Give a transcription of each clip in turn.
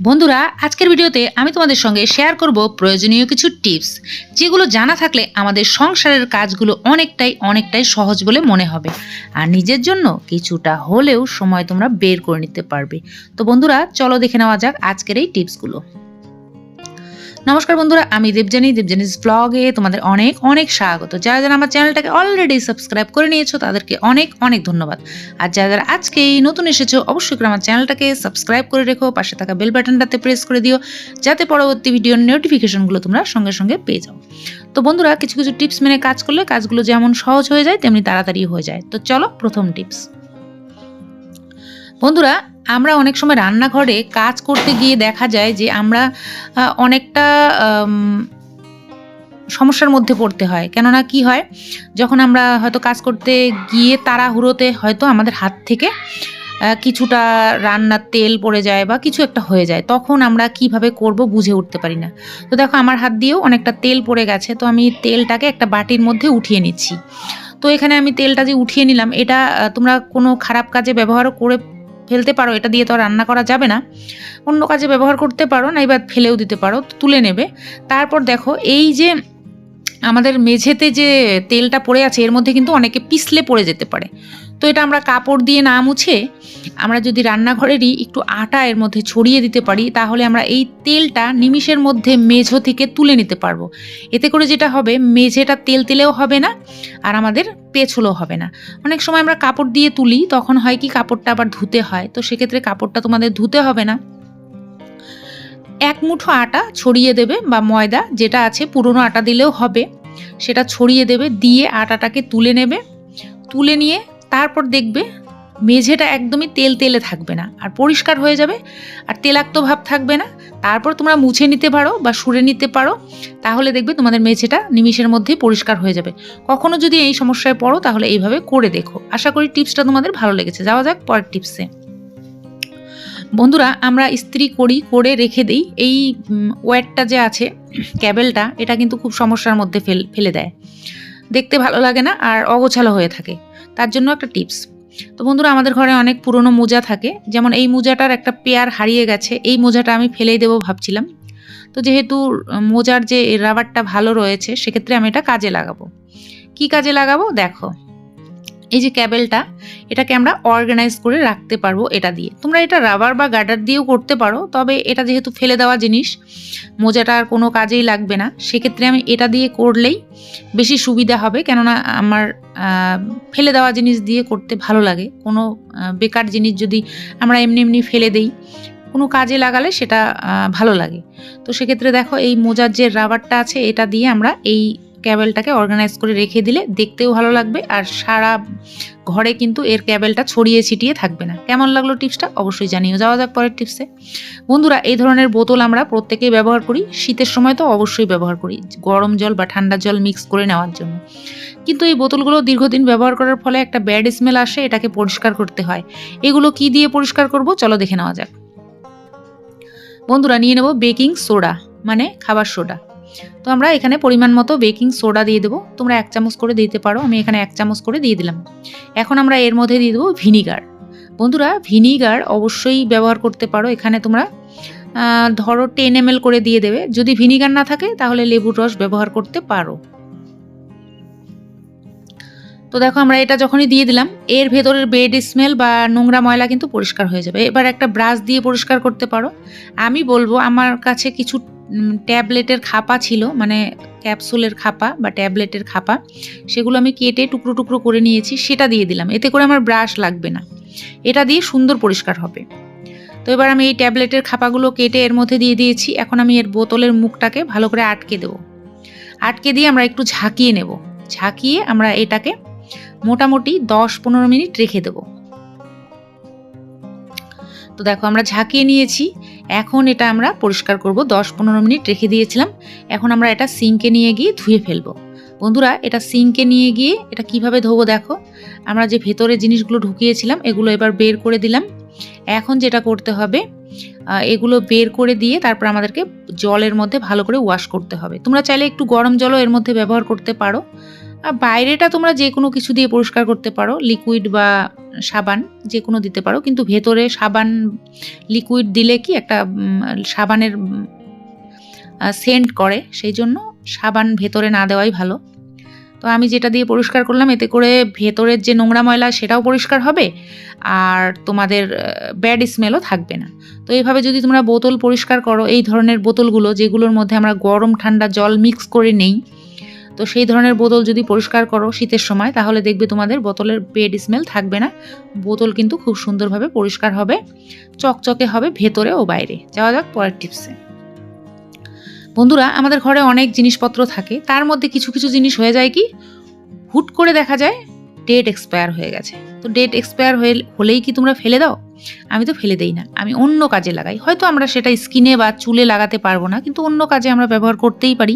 বন্ধুরা, আজকের ভিডিওতে আমি তোমাদের সঙ্গে শেয়ার করব প্রয়োজনীয় কিছু টিপস যেগুলো জানা থাকলে আমাদের সংসারের কাজগুলো অনেকটাই অনেকটাই সহজ বলে মনে হবে। আর নিজের জন্য কিছুটা হলেও সময় তোমরা বের করে নিতে পারবে। তো বন্ধুরা, চলো দেখে নেওয়া যাক আজকের এই টিপসগুলো নমস্কার বন্ধুরা, আমি দেবজানি দেবজানিস ব্লগে তোমাদের অনেক অনেক স্বাগত। যারা যারা আমার চ্যানেলটাকে অলরেডি সাবস্ক্রাইব করে নিয়েছো, তাদেরকে অনেক অনেক ধন্যবাদ। আর যারা যারা আজকেই নতুন এসেছ, অবশ্যই করে আমার চ্যানেলটাকে সাবস্ক্রাইব করে রেখো, পাশে থাকা বেল বাটনটাতে প্রেস করে দিও, যাতে পরবর্তী ভিডিওর নোটিফিকেশনগুলো তোমরা সঙ্গে সঙ্গে পেয়ে যাও। তো বন্ধুরা, কিছু কিছু টিপস মেনে কাজ করলে কাজগুলো যেমন সহজ হয়ে যায়, তেমনি তাড়াতাড়ি হয়ে যায়। তো চলো প্রথম টিপস বন্ধুরা, আমরা অনেক সময় রান্নাঘরে কাজ করতে গিয়ে দেখা যায় যে আমরা অনেকটা সমস্যার মধ্যে পড়তে হয়। কেননা কি হয়, যখন আমরা হয়তো কাজ করতে গিয়ে তাড়াহুড়োতে হয়তো আমাদের হাত থেকে কিছুটা রান্নার তেল পড়ে যায় বা কিছু একটা হয়ে যায়, তখন আমরা কীভাবে করব বুঝে উঠতে পারি না। তো দেখো, আমার হাত দিয়েও অনেকটা তেল পড়ে গেছে, তো আমি তেলটাকে একটা বাটির মধ্যে উঠিয়ে নিচ্ছি। তো এখানে আমি তেলটা যে উঠিয়ে নিলাম, এটা তোমরা কোনো খারাপ কাজে ব্যবহার করে ফেলতে পারো, এটা দিয়ে তো রান্না করা যাবে না। অন্য কাজে ব্যবহার করতে পারো না এবার ফেলেও দিতে পারো, তুলে নেবে। তারপর দেখো, এই যে আমাদের মেঝেতে যে তেলটা পড়ে আছে, এর মধ্যে কিন্তু অনেকে পিছলে পড়ে যেতে পারে। তো এটা আমরা কাপড় দিয়ে না মুছে আমরা যদি রান্নাঘরেরই একটু আটা এর মধ্যে ছড়িয়ে দিতে পারি, তাহলে আমরা এই তেলটা নিমিষের মধ্যে মেঝো থেকে তুলে নিতে পারব। এতে করে যেটা হবে, মেঝেটা তেল তেলেও হবে না আর আমাদের পেছলও হবে না। অনেক সময় আমরা কাপড় দিয়ে তুলি, তখন হয় কি কাপড়টা আবার ধুতে হয়, তো সেক্ষেত্রে কাপড়টা তোমাদের ধুতে হবে না। এক মুঠো আটা ছড়িয়ে দেবে বা ময়দা, যেটা আছে পুরনো আটা দিলেও হবে, সেটা ছড়িয়ে দেবে, দিয়ে আটাটাকে তুলে নেবে। তুলে নিয়ে তারপর দেখবে মেঝেটা একদমই তেল তেলে থাকবে না, আর পরিষ্কার হয়ে যাবে, আর তেলাক্ত ভাব থাকবে না। তারপর তোমরা মুছে নিতে পারো বা সুরে নিতে পারো, তাহলে দেখবে তোমাদের মেঝেটা নিমিষের মধ্যেই পরিষ্কার হয়ে যাবে। কখনো যদি এই সমস্যায় পড়ো, তাহলে এইভাবে করে দেখো। আশা করি টিপসটা তোমাদের ভালো লেগেছে। যাওয়া যাক পরের টিপসে। বন্ধুরা, আমরা ইস্ত্রি করি, করে রেখে দিই। এই ওয়্যারটা যে আছে, ক্যাবেলটা, এটা কিন্তু খুব সমস্যার মধ্যে ফেল, ফেলে দেয়। দেখতে ভালো লাগে না, আর অগোছালো হয়ে থাকে। তার জন্য একটা টিপস। তো বন্ধুরা, আমাদের ঘরে অনেক পুরনো মোজা থাকে। যেমন এই মোজাটার একটা পেয়ার হারিয়ে গেছে, এই মোজাটা আমি ফেলেই দেবো ভাবছিলাম। তো যেহেতু মোজার যে রাবারটা ভালো রয়েছে, সেক্ষেত্রে আমি এটা কাজে লাগাবো। কি কাজে লাগাবো? দেখো। এই যে ক্যাবেলটা, এটাকে আমরা অর্গানাইজ করে রাখতে পারব এটা দিয়ে। তোমরা এটা রাবার বা গার্ডার দিয়েও করতে পারো, তবে এটা যেহেতু ফেলে দেওয়া জিনিস, মোজাটা আর কোনো কাজেই লাগবে না। সেক্ষেত্রে আমি এটা দিয়ে করলেই বেশি সুবিধা হবে, কেননা আমার ফেলে দেওয়া জিনিস দিয়ে করতে ভালো লাগে। কোনো বেকার জিনিস যদি আমরা এমনি এমনি ফেলে দেই, কোনো কাজে লাগালে সেটা ভালো লাগে। তো সেক্ষেত্রে দেখো এই মোজার যে রাবারটা আছে, এটা দিয়ে আমরা এই ক্যাবেলটাকে অর্গানাইজ করে রেখে দিলে দেখতেও ভালো লাগবে আর সারা ঘরে কিন্তু এর ক্যাবেলটা ছড়িয়ে ছিটিয়ে থাকবে না। কেমন লাগল টিপসটা অবশ্যই জানিও। যাওয়া যাক পরের টিপসে। বন্ধুরা, এই ধরনের বোতল আমরা প্রত্যেকেই ব্যবহার করি। শীতের সময় তো অবশ্যই ব্যবহার করি, গরম জল বা ঠান্ডা জল মিক্স করে নেওয়ার জন্য। কিন্তু এই বোতলগুলো দীর্ঘদিন ব্যবহার করার ফলে একটা ব্যাড স্মেল আসে, এটাকে পরিষ্কার করতে হয়। এগুলো কি দিয়ে পরিষ্কার করব? চলো দেখে নেওয়া যাক। বন্ধুরা, নিয়ে নেব বেকিং সোডা মানে খাবার সোডা তো আমরা এখানে পরিমাণ মতো বেকিং সোডা দিয়ে দেবো। তোমরা এক চামচ করে দিতে পারো, আমি এখানে এক চামচ করে দিয়ে দিলাম। এখন আমরা এর মধ্যে দিয়ে দেবো ভিনিগার। বন্ধুরা, ভিনিগার অবশ্যই ব্যবহার করতে পারো। এখানে তোমরা ধরো টেন এম করে দিয়ে দেবে। যদি ভিনিগার না থাকে, তাহলে লেবুর রস ব্যবহার করতে পারো। তো দেখো আমরা এটা যখনই দিয়ে দিলাম, এর ভেতরের বেড স্মেল বা নোংরা ময়লা কিন্তু পরিষ্কার হয়ে যাবে। এবার একটা ব্রাশ দিয়ে পরিষ্কার করতে পারো। আমি বলব আমার কাছে কিছু ট্যাবলেটের খাপা ছিল মানে ক্যাপসুলের খাপা বা ট্যাবলেটের খাপা, সেগুলো আমি কেটে টুকরো টুকরো করে নিয়েছি, সেটা দিয়ে দিলাম। এতে করে আমার ব্রাশ লাগবে না। এটা দিয়ে সুন্দর পরিষ্কার হবে। তো এবার আমি এই ট্যাবলেটের খাপাগুলো কেটে এর মধ্যে দিয়ে দিয়েছি। এখন আমি এর বোতলের মুখটাকে ভালো করে আটকে দেবো। আটকে দিয়ে আমরা একটু ঝাঁকিয়ে নেব। ঝাঁকিয়ে আমরা এটাকে মোটামুটি দশ পনেরো মিনিট রেখে দেব। তো দেখো আমরা ঝাঁকিয়ে নিয়েছি। এখন এটা আমরা পরিষ্কার করব। দশ পনেরো মিনিট রেখে দিয়েছিলাম। এখন আমরা এটা সিঙ্কে নিয়ে গিয়ে ধুয়ে ফেলব। বন্ধুরা, এটা সিঙ্কে নিয়ে গিয়ে এটা কীভাবে ধোবো দেখো? আমরা যে ভেতরে জিনিসগুলো ঢুকিয়েছিলাম, এগুলো এবার বের করে দিলাম। এখন যেটা করতে হবে এগুলো বের করে দিয়ে তারপর আমাদেরকে জলের মধ্যে ভালো করে ওয়াশ করতে হবে। তোমরা চাইলে একটু গরম জলও এর মধ্যে ব্যবহার করতে পারো। আর বাইরেটা তোমরা যে কোনো কিছু দিয়ে পরিষ্কার করতে পারো লিকুইড বা সাবান যে কোনো দিতে পারো, কিন্তু ভেতরে সাবান লিকুইড দিলে কি একটা সাবানের সেন্ট করে, সেই জন্য সাবান ভেতরে না দেওয়াই ভালো। তো আমি যেটা দিয়ে পরিষ্কার করলাম, এতে করে ভেতরের যে নোংরা ময়লা সেটাও পরিষ্কার হবে, আর তোমাদের ব্যাড স্মেলও থাকবে না। তো এইভাবে যদি তোমরা বোতল পরিষ্কার করো, এই ধরনের বোতলগুলো যেগুলোর মধ্যে আমরা গরম ঠান্ডা জল মিক্স করে নেই তো সেই ধরনের বোতল যদি পরিষ্কার করো শীতের সময়, তাহলে দেখবে তোমাদের বোতলের বেড স্মেল থাকবে না। বোতল কিন্তু খুব সুন্দরভাবে পরিষ্কার হবে, চকচকে হবে ভেতরে ও বাইরে। যাওয়া যাক পরের টিপসে। বন্ধুরা, আমাদের ঘরে অনেক জিনিসপত্র থাকে, তার মধ্যে কিছু কিছু জিনিস হয়ে যায় কি, হুট করে দেখা যায় ডেট এক্সপায়ার হয়ে গেছে। তো ডেট এক্সপায়ার হয়ে, হলেই কি তোমরা ফেলে দাও? আমি তো ফেলে দেই না, আমি অন্য কাজে লাগাই। হয়তো আমরা সেটা স্কিনে বা চুলে লাগাতে পারব না, কিন্তু অন্য কাজে আমরা ব্যবহার করতেই পারি।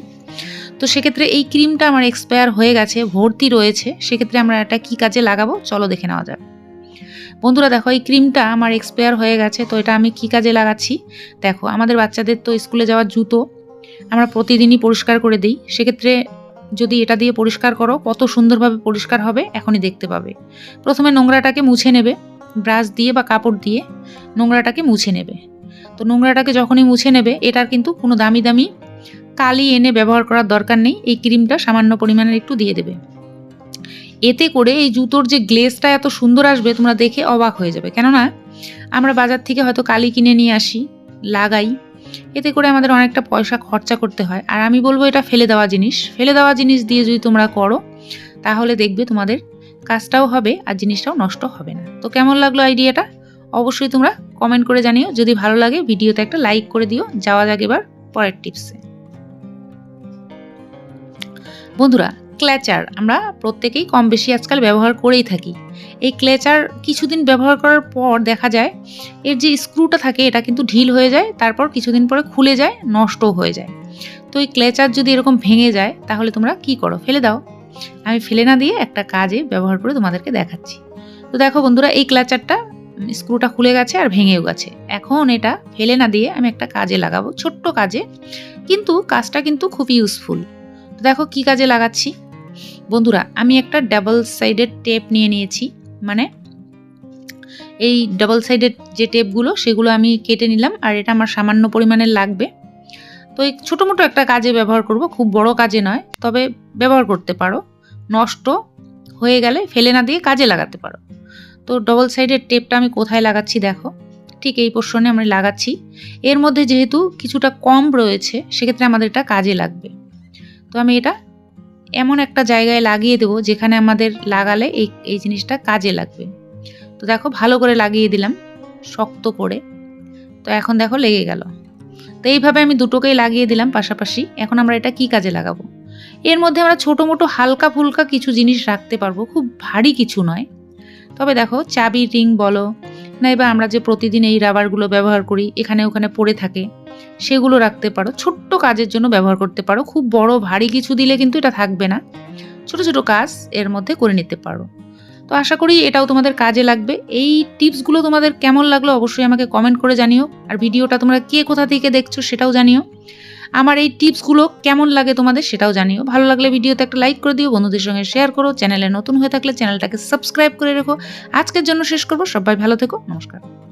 তো সেক্ষেত্রে এই ক্রিমটা আমার এক্সপায়ার হয়ে গেছে, ভর্তি রয়েছে, সেক্ষেত্রে আমরা এটা কি কাজে লাগাবো? চলো দেখে নেওয়া যাক। বন্ধুরা দেখো, এই ক্রিমটা আমার এক্সপায়ার হয়ে গেছে, তো এটা আমি কি কাজে লাগাচ্ছি? দেখো, আমাদের বাচ্চাদের তো স্কুলে যাওয়ার জুতো আমরা প্রতিদিনই পরিষ্কার করে দিই, সেক্ষেত্রে যদি এটা দিয়ে পরিষ্কার করো, কত সুন্দরভাবে পরিষ্কার হবে, এখনই দেখতে পাবে। প্রথমে নোংরাটাকে মুছে নেবে, ব্রাশ দিয়ে বা কাপড় দিয়ে নোংরাটাকে মুছে নেবে। তো নোংরাটাকে যখনই মুছে নেবে, এটার কিন্তু কোনো দামি দামি কালি এনে ব্যবহার করার দরকার নেই, এই ক্রিমটা সামান্য পরিমাণের একটু দিয়ে দেবে। এতে করে এই জুতোর যে গ্লেজটা এত সুন্দর আসবে, তোমরা দেখে অবাক হয়ে যাবে। কেননা, আমরা বাজার থেকে হয়তো কালি কিনে নিয়ে আসি, লাগাই। এতে করে আমাদের অনেকটা পয়সা খরচা করতে হয়। আর আমি বলব এটা ফেলে দেওয়া জিনিস। ফেলে দেওয়া জিনিস দিয়ে যদি তোমরা করো, তাহলে দেখবে তোমাদের কাজটাও হবে আর জিনিসটাও নষ্ট হবে না। তো কেমন লাগল আইডিয়াটা? অবশ্যই তোমরা কমেন্ট করে জানিও। যদি ভালো লাগে, ভিডিওতে একটা লাইক করে দিও। যাওয়া যাক এবার পরের টিপসে। বন্ধুরা ক্ল্যাচার আমরা প্রত্যেকেই কম বেশি আজকাল ব্যবহার করেই থাকি। এই ক্লেচার কিছুদিন ব্যবহার করার পর দেখা যায়, এর যে স্ক্রুটা থাকে এটা কিন্তু ঢিল হয়ে যায়, তারপর কিছুদিন পরে খুলে যায়, নষ্টও হয়ে যায়। তো এই ক্লেচার যদি এরকম ভেঙে যায়, তাহলে তোমরা কি করো? ফেলে দাও। আমি ফেলে না দিয়ে একটা কাজে ব্যবহার করে তোমাদেরকে দেখাচ্ছি। তো দেখো বন্ধুরা, এই ক্লেচারটা স্ক্রুটা খুলে গেছে আর ভেঙেও গেছে। এখন এটা ফেলে না দিয়ে আমি একটা কাজে লাগাবো, ছোট্ট কাজে। কিন্তু কাজটা কিন্তু খুব ইউজফুল তো দেখো কি কাজে লাগাচ্ছি। বন্ধুরা, আমি একটা ডাবল সাইডেড টেপ নিয়ে নিয়েছি। মানে এই ডাবল সাইডের যে টেপগুলো সেগুলো আমি কেটে নিলাম আর এটা আমার সামান্য পরিমাণের লাগবে। তো এই ছোটো মোটো একটা কাজে ব্যবহার করব, খুব বড় কাজে নয়, তবে ব্যবহার করতে পারো। নষ্ট হয়ে গেলে ফেলে না দিয়ে কাজে লাগাতে পারো। তো ডবল সাইডের টেপটা আমি কোথায় লাগাচ্ছি দেখো। ঠিক এই পোর্শনে আমরা লাগাচ্ছি। এর মধ্যে যেহেতু কিছুটা কম রয়েছে, সেক্ষেত্রে আমাদের এটা কাজে লাগবে। তো আমি এটা এমন একটা জায়গায় লাগিয়ে দেবো যেখানে আমাদের লাগালে এই এই জিনিসটা কাজে লাগবে। তো দেখো ভালো করে লাগিয়ে দিলাম, শক্ত করে। তো এখন দেখো লেগে গেল। তো এইভাবে আমি দুটোকেই লাগিয়ে দিলাম পাশাপাশি। এখন আমরা এটা কি কাজে লাগাবো? এর মধ্যে আমরা ছোটো মোটো হালকা ফুলকা কিছু জিনিস রাখতে পারব, খুব ভারী কিছু নয়। তবে দেখো চাবি, রিং বলো না এবার আমরা যে প্রতিদিন এই রাবারগুলো ব্যবহার করি, এখানে ওখানে পড়ে থাকে। সেগুলো রাখতে পারো। ছোট্ট কাজের জন্য ব্যবহার করতে পারো। খুব বড়, ভারী কিছু দিলে কিন্তু এটা থাকবে না। ছোট ছোট কাজ এর মধ্যে করে নিতে পারো। তো আশা করি এটাও তোমাদের কাজে লাগবে। এই টিপসগুলো তোমাদের কেমন লাগল অবশ্যই আমাকে কমেন্ট করে জানিও। আর ভিডিওটা তোমরা কে কোথা থেকে দেখছ সেটাও জানিও। আমার এই টিপসগুলো কেমন লাগে তোমাদের সেটাও জানিও। ভালো লাগলে ভিডিওতে একটা লাইক করে দিও, বন্ধুদের সঙ্গে শেয়ার করো। চ্যানেলে নতুন হয়ে থাকলে চ্যানেলটাকে সাবস্ক্রাইব করে রেখো। আজকের জন্য শেষ করব। সবাই ভালো থেকো। নমস্কার।